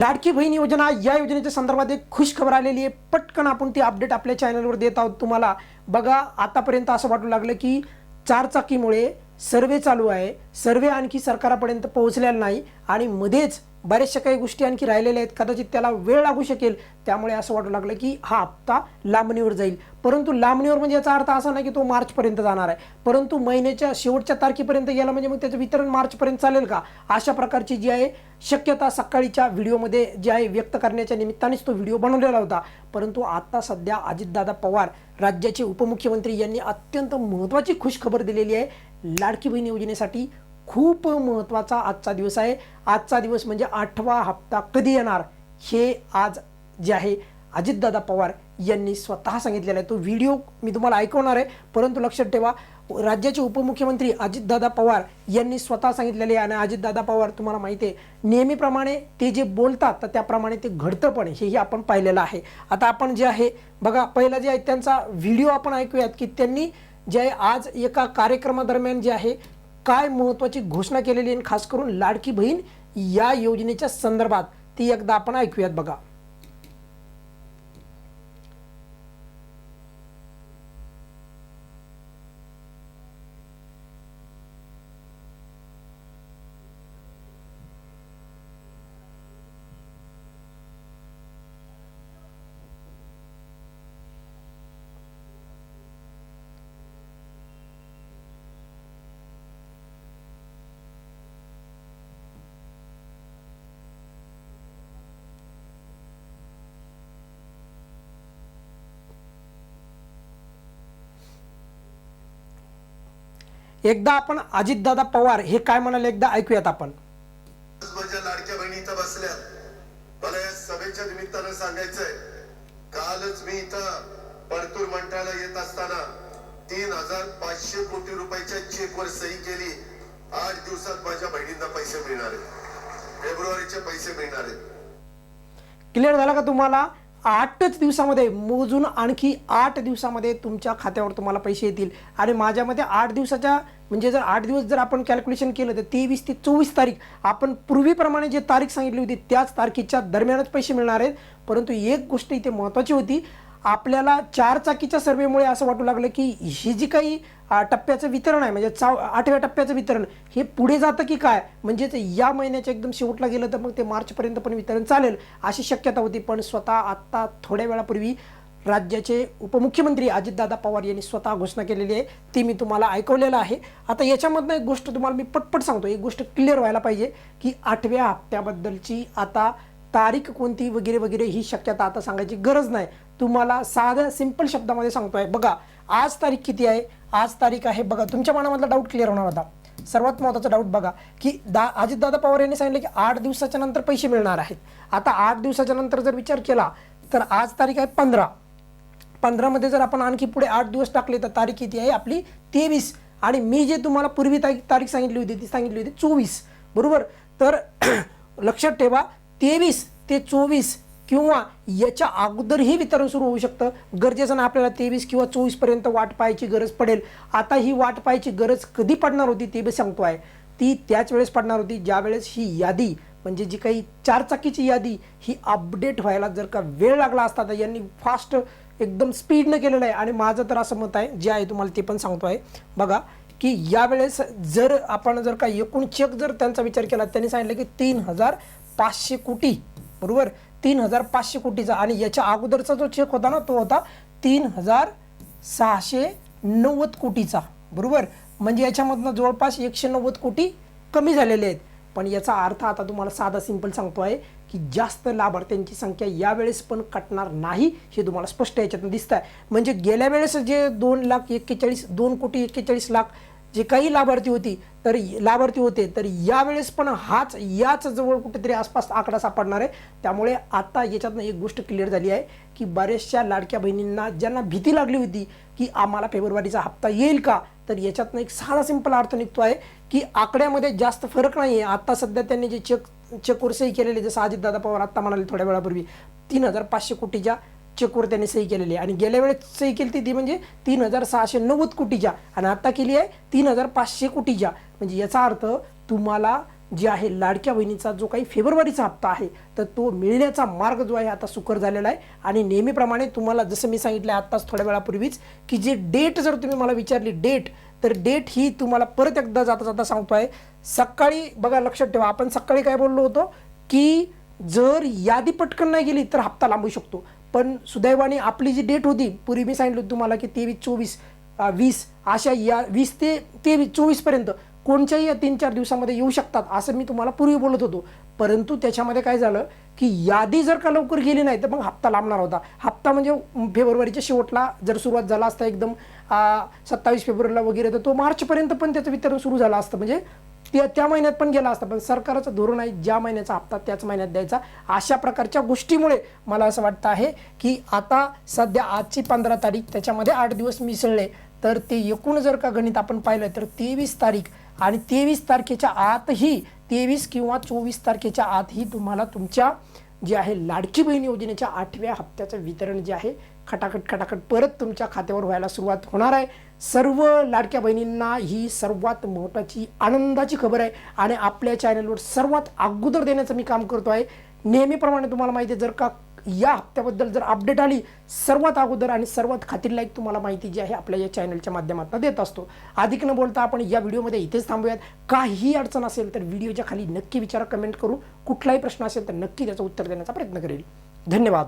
लाडकी बहीण योजना या योजनेच्या संदर्भात एक खुश खबर आलेली आहे. पटकन आपण ती अपडेट आपल्या चॅनलवर देत आहोत तुम्हाला. बघा आतापर्यंत असं वाटू लागलं की चारचाकीमुळे सर्वे चालू आहे. सर्वे आणखी सरकारापर्यंत पोहोचलेला नाही आणि मध्येच बऱ्याचशा काही गोष्टी आणखी राहिलेल्या आहेत. कदाचित त्याला वेळ लागू शकेल. त्यामुळे असं वाटू लागलं की हा हप्ता लांबणीवर जाईल. परंतु लांबणीवर म्हणजे याचा अर्थ असा नाही की तो मार्चपर्यंत जाणार आहे. परंतु महिन्याच्या शेवटच्या तारखेपर्यंत गेला म्हणजे मग त्याचं वितरण मार्चपर्यंत चालेल का? अशा प्रकारची जी आहे शक्यता सकाळीच्या व्हिडिओमध्ये जी आहे व्यक्त करण्याच्या निमित्तानेच तो व्हिडिओ बनवलेला होता. परंतु आता सध्या अजितदादा पवार राज्याचे उपमुख्यमंत्री यांनी अत्यंत महत्त्वाची खुशखबर दिलेली आहे. लाडकी बहीण योजनेसाठी खूप महत्त्वाचा आजचा दिवस आहे. आजचा दिवस म्हणजे आठवा हप्ता कधी येणार हे आज जे आहे अजितदादा पवार यांनी स्वतः सांगितलेला आहे. तो व्हिडिओ मी तुम्हाला ऐकवणार आहे. परंतु लक्षात ठेवा राज्याचे उपमुख्यमंत्री अजितदादा पवार यांनी स्वतः सांगितलेले आहे आणि अजितदादा पवार तुम्हाला माहिती आहे नेहमीप्रमाणे ते जे बोलतात तर त्याप्रमाणे ते घडतं पण हेही आपण पाहिलेलं आहे. आता आपण जे आहे बघा पहिला जे आहे त्यांचा व्हिडिओ आपण ऐकूयात की त्यांनी जे आज एका कार्यक्रमादरम्यान जे आहे काय महत्त्वाची घोषणा केलेली आहे आणि खास करून लाडकी बहीण या योजनेच्या संदर्भात ती एकदा आपण ऐकूयात बघा. एकदा आपण अजितदादा पवार हे काय म्हणाले एकदा ऐकूयात आपण. माझ्या लाडक्या बहिणी इथं बसल्या. मला या सभेच्या निमित्तानं सांगायचंय कालच मी इथं परतूर मंठ्याला येत असताना तीन हजार पाचशे कोटी रुपयाच्या चेकवर सही केली. आठ दिवसात माझ्या बहिणींना पैसे मिळणार आहेत. फेब्रुवारीचे पैसे मिळणार आहेत. क्लिअर झाला का तुम्हाला? आठच दिवसामध्ये मोजून आणखी आठ दिवसामध्ये तुमच्या खात्यावर तुम्हाला पैसे येतील. आणि माझ्यामध्ये आठ दिवसाच्या म्हणजे जर आठ दिवस जर आपण कॅल्क्युलेशन केलं तर तेवीस ते चोवीस तारीख आपण पूर्वीप्रमाणे जे तारीख सांगितली होती त्याच तारखेच्या दरम्यानच पैसे मिळणार आहेत. परंतु एक गोष्ट इथे महत्त्वाची होती आपल्याला चार चाकीच्या सर्वेमुळे असं वाटू लागलं की ही जी काही टप्प्याचं वितरण आहे म्हणजे चाव आठव्या टप्प्याचं वितरण हे पुढे जातं की काय? म्हणजेच या महिन्याच्या एकदम शेवटला गेलं तर मग ते मार्चपर्यंत पण वितरण चालेल अशी शक्यता होती. पण स्वतः आत्ता थोड्या वेळापूर्वी राज्याचे उपमुख्यमंत्री अजितदादा पवार यांनी स्वतः घोषणा केलेली आहे. ती मी तुम्हाला ऐकवलेलं आहे. आता याच्यामधनं एक गोष्ट तुम्हाला मी पटपट सांगतो. एक गोष्ट क्लिअर व्हायला पाहिजे की आठव्या हप्त्याबद्दलची आता तारीख कोणती वगैरे वगैरे ही शक्यता आता सांगायची गरज नाही. तुम्हाला साध्या सिंपल शब्दामध्ये सांगतोय. बघा आज तारीख किती आहे? आज तारीख आहे बघा तुमच्या मनामधला डाऊट क्लिअर होणार होता सर्वात महत्त्वाचा डाऊट बघा की दा अजितदादा पवार यांनी सांगितलं की आठ दिवसाच्या नंतर पैसे मिळणार आहेत. आता आठ दिवसाच्या नंतर जर विचार केला तर आज तारीख आहे पंधरा. पंधरामध्ये जर आपण आणखी पुढे आठ दिवस टाकले तर तारीख किती आहे? आपली तेवीस. आणि मी जे तुम्हाला पूर्वी तारीख तारीख सांगितली होती ती सांगितली होती चोवीस. बरोबर? तर लक्षात ठेवा तेवीस ते चोवीस किंवा याच्या अगोदरही वितरण सुरू होऊ शकतं. गरजेचं ना आपल्याला तेवीस किंवा चोवीसपर्यंत वाट पाहायची गरज पडेल. आता ही वाट पाहायची गरज कधी पडणार होती ते बी सांगतो आहे ती त्याच वेळेस पडणार होती ज्या वेळेस ही यादी म्हणजे जी काही चारचाकीची यादी ही अपडेट व्हायला जर का वेळ लागला असता तर यांनी फास्ट एकदम स्पीडनं केलेलं आहे. आणि माझं तर असं मत आहे जे आहे तुम्हाला ते पण सांगतो आहे बघा की यावेळेस जर आपण जर का एकूण चेक जर त्यांचा विचार केला त्यांनी सांगितलं की तीन हजार पाचशे कोटी बरोबर? तीन हजार पाचशे कोटीचा. आणि याच्या अगोदरचा जो चेक होता ना तो होता तीन हजार सहाशे नव्वद कोटीचा. बरोबर? म्हणजे याच्यामधनं जवळपास एकशे नव्वद कोटी कमी झालेले आहेत. पण याचा अर्थ आता तुम्हाला साधा सिंपल सांगतो आहे की जास्त लाभार्थ्यांची संख्या यावेळेस पण कटणार नाही हे तुम्हाला स्पष्ट याच्यातून दिसत आहे म्हणजे गेल्या वेळेस जे दोन लाख एक्केचाळीस दोन कोटी एक्केचाळीस लाख जे काही लाभार्थी होती तर लाभार्थी होते तर यावेळेस पण हाच याच जवळ कुठेतरी आसपास आकडा सापडणार आहे. त्यामुळे आता याच्यातनं एक गोष्ट क्लिअर झाली आहे की बऱ्याचशा लाडक्या बहिणींना ज्यांना भीती लागली होती की आम्हाला फेब्रुवारीचा हप्ता येईल का तर याच्यातनं एक साधा सिंपल अर्थ निघतो आहे की आकड्यामध्ये जास्त फरक नाही आहे आत्ता सध्या त्यांनी जे चेक चेक कोर्सही केलेले जसं अजितदादा पवार आत्ता म्हणाले थोड्या वेळापूर्वी तीन हजार पाचशे कोटीच्या चेकवर त्यांनी सही केलेली आहे. आणि गेल्या वेळेस सही केली ती ती म्हणजे तीन हजार सहाशे नव्वद कोटीच्या. आणि आता केली आहे तीन हजार पाचशे कोटीच्या. म्हणजे याचा अर्थ तुम्हाला जे आहे लाडक्या बहिणीचा जो काही फेब्रुवारीचा हप्ता आहे तर तो मिळण्याचा मार्ग जो आहे आता सुकर झालेला आहे. आणि नेहमीप्रमाणे तुम्हाला जसं मी सांगितलं आत्ताच थोड्या वेळापूर्वीच की जे डेट जर तुम्ही मला विचारली डेट तर डेट ही तुम्हाला परत एकदा जाता जाता सांगतो आहे सकाळी बघा लक्षात ठेवा आपण सकाळी काय बोललो होतो की जर यादी पटकन नाही गेली तर हप्ता लांबू शकतो. पण सुदैवाने आपली जी डेट होती पूर्वी मी सांगितलं तुम्हाला की तेवीस चोवीस वीस अशा या वीस ते तेवीस चोवीसपर्यंत कोणत्याही या तीन चार दिवसामध्ये येऊ शकतात असं मी तुम्हाला पूर्वी बोलत होतो. परंतु त्याच्यामध्ये काय झालं की यादी जर का लवकर गेली नाही तर मग हप्ता लांबणार होता. हप्ता म्हणजे फेब्रुवारीच्या शेवटला जर सुरुवात झाला असता एकदम सत्तावीस फेब्रुवारीला वगैरे तर तो मार्चपर्यंत पण त्याचं वितरण सुरू झालं असतं. म्हणजे त्या त्या महिन्यात पण गेला असता पण सरकारचं धोरण आहे ज्या महिन्याचा हप्ता त्याच महिन्यात द्यायचा. अशा प्रकारच्या गोष्टीमुळे मला असं वाटतं आहे की आता सध्या आजची पंधरा तारीख त्याच्यामध्ये आठ दिवस मिसळले तर ते एकूण जर का गणित आपण पाहिलं तर तेवीस तारीख आणि तेवीस तारखेच्या आतही तेवीस किंवा चोवीस तारखेच्या आतही तुम्हाला तुमच्या जे आहे लाडकी बहीण योजनेच्या आठव्या हप्त्याचं वितरण जे आहे खटाखट खटाखट परत तुमच्या खात्यावर व्हायला सुरुवात होणार आहे. सर्व लाडक्या बहिणींना ही सर्वात मोठाची आनंदाची खबर आहे आणि आपल्या चॅनलवर सर्वात अगोदर देण्याचं मी काम करतो आहे. नेहमीप्रमाणे तुम्हाला माहिती आहे जर का या हप्त्याबद्दल जर अपडेट आली सर्वात अगोदर आणि सर्वात खात्रीलायक तुम्हाला माहिती जी आहे आपल्या या चॅनलच्या माध्यमातून देत असतो. अधिक न बोलता आपण या व्हिडिओमध्ये इथेच थांबूयात. काही अडचण असेल तर व्हिडिओच्या खाली नक्की विचारा कमेंट करून कुठलाही प्रश्न असेल तर नक्की त्याचं उत्तर देण्याचा प्रयत्न करेल. धन्यवाद.